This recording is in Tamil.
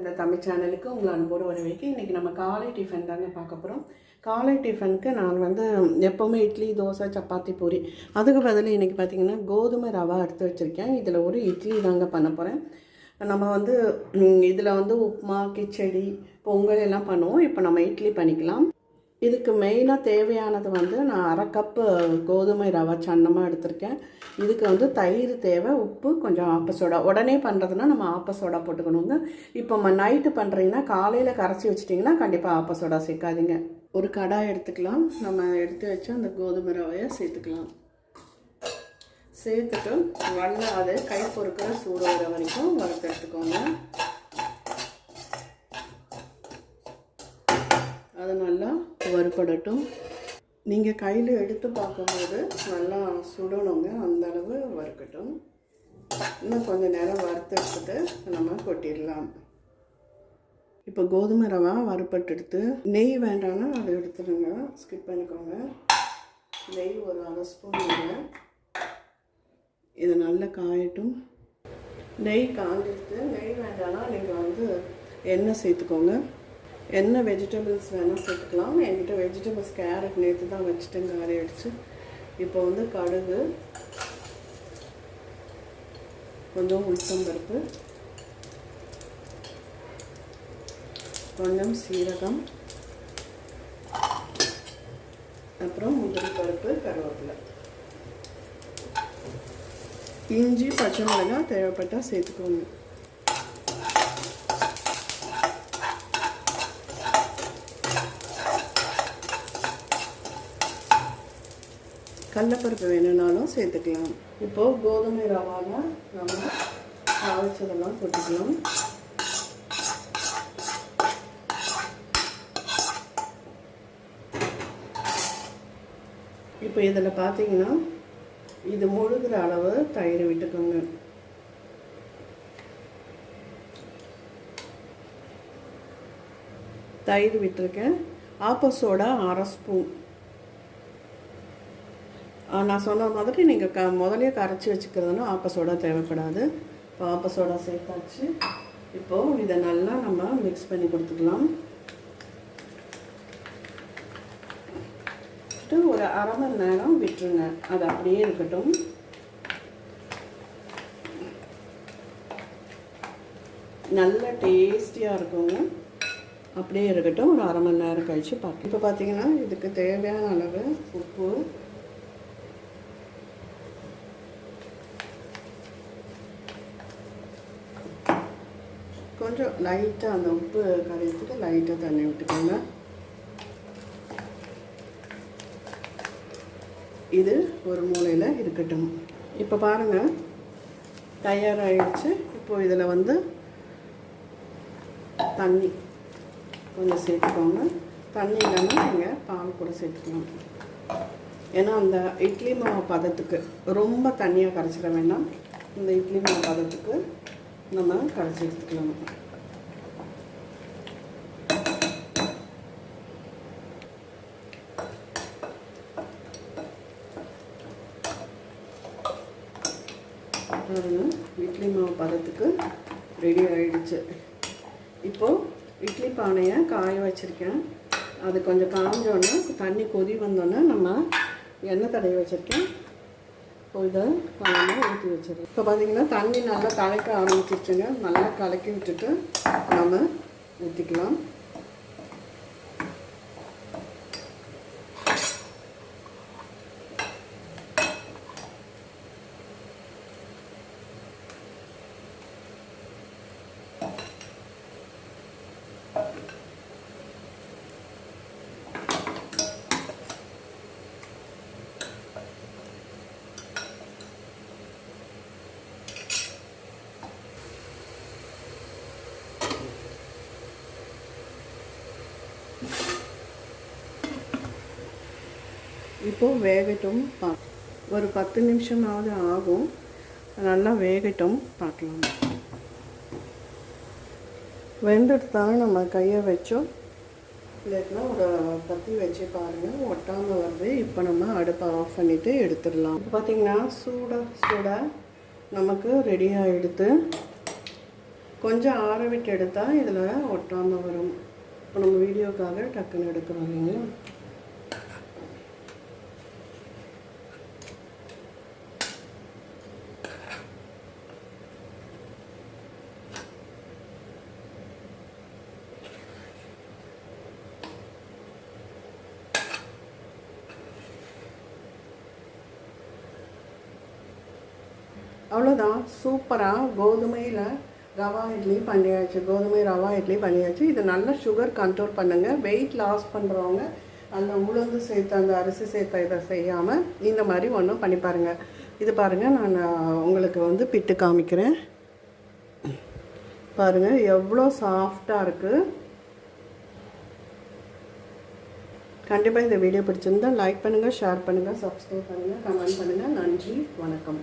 இந்த தமிழ் சேனலுக்கு உங்களை அன்போடு வரவேற்க இன்றைக்கி நம்ம காலை டிஃபன் தாங்க பார்க்க போகிறோம் காலை டிஃபனுக்கு நான் வந்து எப்போவுமே இட்லி தோசை சப்பாத்தி பூரி. அதுக்கு பதில் இன்றைக்கி பார்த்தீங்கன்னா கோதுமை ரவா எடுத்து வச்சுருக்கேன். இதில் ஒரு இட்லி தாங்க பண்ண போகிறேன் நம்ம வந்து இதில் வந்து உப்புமா கிச்சடி பொங்கல் எல்லாம் பண்ணுவோம். இப்போ நம்ம இட்லி பண்ணிக்கலாம். இதுக்கு மெயினாக தேவையானது வந்து நான் அரை கப்பு கோதுமை ரவை சன்னமாக எடுத்திருக்கேன். இதுக்கு வந்து தயிர் தேவை உப்பு கொஞ்சம் ஆப்ப சோடா. உடனே பண்ணுறதுனா நம்ம ஆப்ப சோடா போட்டுக்கணுங்க. இப்போ நம்ம நைட்டு பண்ணுறீங்கன்னா காலையில் கரைச்சி வச்சிட்டிங்கன்னா கண்டிப்பாக ஆப்ப சோடா சேர்க்காதீங்க. ஒரு கடாய் எடுத்துக்கலாம். நம்ம எடுத்து வச்சு அந்த கோதுமை ரவையை சேர்த்துக்கலாம். சேர்த்துட்டு நல்லா அது கை பொறுக்கிற சூடு வர வரைக்கும் வறுத்து எடுத்துக்கோங்க. அதனால் வறுபடட்டும். நீங்கள் கையில் எடுத்து பார்க்கும்போது நல்லா சுடணுங்க. அந்த அளவு வறுக்கட்டும். இன்னும் கொஞ்சம் நேரம் வறுத்து எடுத்துட்டு நம்ம கொட்டிடலாம். இப்போ கோதுமை ரவா வறுப்பட்டு எடுத்து நெய் வேண்டாம்னா அதை எடுத்துடுங்க. ஸ்கிப் பண்ணிக்கோங்க. நெய் ஒரு அரை ஸ்பூன் இது நல்லா காயட்டும். நெய் காஞ்சிட்டு நெய் வேண்டாம்னா நீங்கள் வந்து எண்ணெய் சேர்த்துக்கோங்க. என்ன வெஜிடபிள்ஸ் வேணால் சேர்த்துக்கலாம். என்கிட்ட வெஜிடபிள்ஸ் கேரட் நேற்று தான் வச்சுட்டேன் காரி இப்போ வந்து கடுகு கொஞ்சம் உளுத்தம்பருப்பு கொஞ்சம் சீரகம் அப்புறம் முந்திரி பருப்பு கருவேப்பிலை. இஞ்சி பச்சை மிளகாய் தேவைப்பட்டால் சேர்த்துக்கோங்க. கடலப்பருப்பு வேணும்னாலும் சேர்த்துக்கலாம். இப்போது கோதுமை ரவாவை நம்ம அரைச்சதெல்லாம் போட்டுக்கலாம். இப்போ இதில் பார்த்தீங்கன்னா இது முழுகிற அளவு தயிர் விட்டுக்கோங்க. தயிர் விட்டுருக்கேன். ஆப்பஸோட அரை ஸ்பூன். நான் சொன்ன மாதிரி நீங்கள் க முதலே கரைச்சி வச்சுக்கிறதுனா ஆப்ப தேவைப்படாது. இப்போ ஆப்ப சேர்த்தாச்சு. இப்போது இதை நல்லா நம்ம மிக்ஸ் பண்ணி கொடுத்துக்கலாம். ஒரு அரை மணி நேரம் விட்டுருங்க. அது அப்படியே இருக்கட்டும். நல்ல டேஸ்டியாக இருக்குங்க. அப்படியே இருக்கட்டும். ஒரு அரை மணி நேரம் கழித்து பார்க்கலாம். இப்போ பார்த்தீங்கன்னா இதுக்கு தேவையான அளவு உப்பு கொஞ்சம் லைட்டாக அந்த உப்பு கரையத்துக்கு லைட்டாக தண்ணி விட்டுக்கோங்க இது ஒரு மூலையில் இருக்கட்டும். இப்போ பாருங்கள் தயாராகிடுச்சு இப்போது இதில் வந்து தண்ணி கொஞ்சம் சேர்த்துக்கோங்க. தண்ணி இல்லைன்னா நீங்கள் பால் கூட சேர்த்துக்கலாம். ஏன்னா அந்த இட்லி மாவு பதத்துக்கு ரொம்ப தண்ணியாக கரைச்சிட வேண்டாம். இந்த இட்லி மாவு பதத்துக்கு நம்ம கரைச்சி எடுத்துக்கலாம் இட்லி மாவு பதத்துக்கு ரெடி ஆகிடுச்சு இப்போது இட்லி பானையை காய வச்சுருக்கேன். அது கொஞ்சம் காஞ்சோன்னே தண்ணி கொதி வந்தோன்னே நம்ம எண்ணெய் தடவி வச்சுருக்கேன். இதை கொஞ்சமாக ஊற்றி வச்சிடலாம் இப்போ பார்த்தீங்கன்னா தண்ணி நல்லா கலக்க ஆரம்பிச்சிருச்சுங்க. நல்லா கலக்கி விட்டுட்டு நம்ம ஊற்றிக்கலாம் இப்போது வேகட்டும் பா ஒரு பத்து நிமிஷமாவது ஆகும். நல்லா வேகட்டும் பார்க்கலாம். வெந்துட்டு நம்ம கையை வச்சோம். இல்லைன்னா ஒரு பற்றி வச்சு பாருங்கள் ஒட்டாமல் வருது. இப்போ நம்ம அடுப்பை ஆஃப் பண்ணிவிட்டு எடுத்துடலாம். இப்போ பார்த்திங்கன்னா சூடாக சூடாக நமக்கு ரெடி ஆகிடுது கொஞ்சம் ஆற விட்டு எடுத்தால் இதில் ஒட்டாமல் வரும். இப்போ நம்ம வீடியோக்காக டக்குன்னு எடுக்கிறோம் இல்லைங்களா? அவ்வளோதான் சூப்பராக கோதுமையில் ரவா இட்லி பண்ணியாச்சு. கோதுமை ரவா இட்லி பண்ணியாச்சு. இது நல்ல சுகர் கண்ட்ரோல் பண்ணுங்கள் வெயிட் லாஸ் பண்ணுறவங்க அந்த உளுந்து சேர்த்து அந்த அரிசி சேர்த்த இதை செய்யாமல் இந்த மாதிரி ஒன்றும் பண்ணி பாருங்கள் இது பாருங்கள் நான் உங்களுக்கு வந்து பிட்டு காமிக்கிறேன். பாருங்கள் எவ்வளோ சாஃப்டாக இருக்குது கண்டிப்பாக இந்த வீடியோ பிடிச்சிருந்தா லைக் பண்ணுங்கள் ஷேர் பண்ணுங்கள் சப்ஸ்கிரைப் பண்ணுங்கள் கமெண்ட் பண்ணுங்கள் நன்றி வணக்கம்.